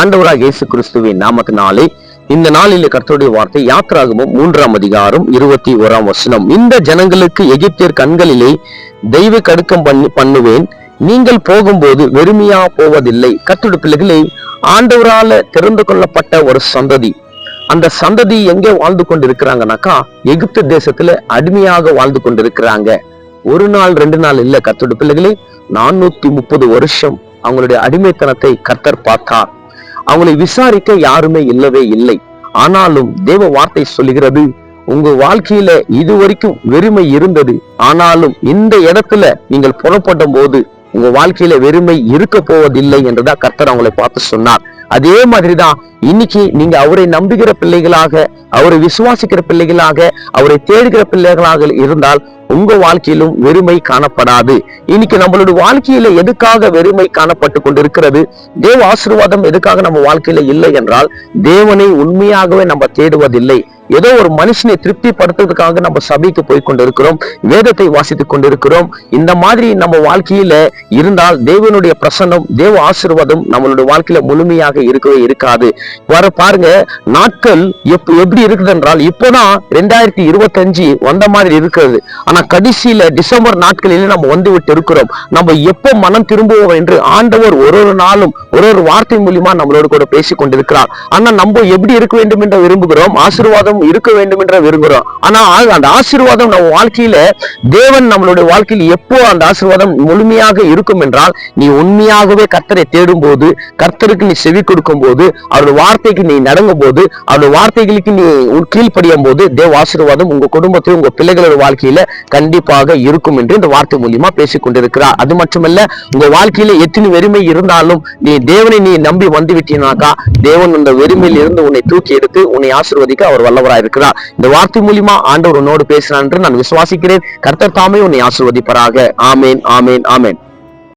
ஆண்டவராக இயேசு கிறிஸ்துவின் நாமத்தினாலே இந்த நாளில் கர்த்தருடைய வார்த்தை யாத்ராகமும் மூன்றாம் அதிகாரம் இருபத்தி ஓராம் வசனம். இந்த ஜனங்களுக்கு எகிப்தியர் கண்களிலே தெய்வ கடுக்கம் பண்ணி பண்ணுவேன். நீங்கள் போகும்போது வெறுமையா போவதில்லை. கர்த்தருடைய பிள்ளைகளை ஆண்டவரால திறந்து கொள்ளப்பட்ட ஒரு சந்ததி. அந்த சந்ததி எங்கே வாழ்ந்து கொண்டிருக்கிறாங்கனாக்கா எகிப்து தேசத்துல அடிமையாக வாழ்ந்து கொண்டிருக்கிறாங்க. ஒரு நாள் ரெண்டு நாள் இல்ல கர்த்தருடைய பிள்ளைகளே நானூத்தி முப்பது வருஷம் அவங்களுடைய அடிமைத்தனத்தை கர்த்தர் பார்த்தார். அவங்களை விசாரிக்க யாருமே இல்லவே இல்லை. ஆனாலும் தேவ வார்த்தை சொல்லுகிறது உங்க வாழ்க்கையில இதுவரைக்கும் வெறுமை இருந்தது. ஆனாலும் இந்த இடத்துல நீங்கள் புறப்படும் போது உங்க வாழ்க்கையில வெறுமை இருக்க போவதில்லை என்றுதான் கர்த்தர் அவங்களை பார்த்து சொன்னார். அதே மாதிரிதான் இன்னைக்கு நீங்க அவரை நம்புகிற பிள்ளைகளாக அவரை விசுவாசிக்கிற பிள்ளைகளாக அவரை தேடுகிற பிள்ளைகளாக இருந்தால் உங்க வாழ்க்கையிலும் வெறுமை காணப்படாது. இன்னைக்கு நம்மளோட வாழ்க்கையில எதுக்காக வெறுமை காணப்பட்டு கொண்டிருக்கிறது? தேவ ஆசீர்வாதம் எதுக்காக நம்ம வாழ்க்கையில இல்லை என்றால் தேவனை உண்மையாகவே நம்ம தேடுவதில்லை. ஏதோ ஒரு மனுஷனை திருப்திப்படுத்துறதுக்காக நம்ம சபைக்கு போய் கொண்டிருக்கிறோம் வேதத்தை வாசித்துக் கொண்டிருக்கிறோம். இந்த மாதிரி நம்ம வாழ்க்கையில இருந்தால் தேவனுடைய பிரசன்னம் தேவ ஆசீர்வாதம் நம்மளுடைய வாழ்க்கையில முழுமையாக இருக்கவே இருக்காது. வர பாருங்க நாட்கள் எப்ப எப்படி இருக்குது என்றால் இப்போதான் ரெண்டாயிரத்தி இருபத்தஞ்சு வந்த மாதிரி இருக்கிறது. ஆனா கடைசியில டிசம்பர் நாட்களிலே நம்ம வந்து விட்டு இருக்கிறோம் நம்ம எப்போ மனம் திரும்புவோம் என்று ஆண்டவர் ஒரு ஒரு நாளும் ஒரு ஒரு வார்த்தை மூலியமா நம்மளோட கூட பேசி கொண்டிருக்கிறார். ஆனா நம்ம எப்படி இருக்க வேண்டும் என்று விரும்புகிறோம். ஆசீர்வாதம் இருக்க வேண்டும் என்று விரும்புகிறோம். ஆனா அந்த ஆசீர்வாதம் நம்ம வாழ்க்கையில தேவன் நம்மளுடைய வாழ்க்கையில் எப்போ அந்த ஆசீர்வாதம் முழுமையாக இருக்கும் என்றால் நீ உண்மையாகவே கர்த்தரை தேடும் போது கர்த்தருக்கு நீ செவி கொடுக்கும் போது அவருடைய வார்த்தைக்கு நீ நடங்கும் போது அவருடைய வார்த்தைகளுக்கு நீ கீழ்ப்படியும் போது தேவ ஆசீர்வாதம் உங்க குடும்பத்தையும் உங்க பிள்ளைகளோட வாழ்க்கையில கண்டிப்பாக இருக்கும் என்று இந்த வார்த்தை மூலியமா பேசிக் கொண்டிருக்கிறார். அது மட்டுமல்ல உங்க வாழ்க்கையில எத்தனை வெறுமை இருந்தாலும் நீ தேவனை நீ நம்பி வந்து விட்டீனாக்கா தேவன் அந்த வெறுமையில் இருந்து உன்னை தூக்கி எடுத்து உன்னை ஆசிர்வதிக்க அவர் வல்லவராய் இருக்கிறார். இந்த வார்த்தை மூலியமா ஆண்டவர் உன்னோடு பேசினார் என்று நான் விசுவாசிக்கிறேன். கர்த்தர் தாமே உன்னை ஆசீர்வதிப்பாராக. ஆமேன் ஆமேன் ஆமேன்.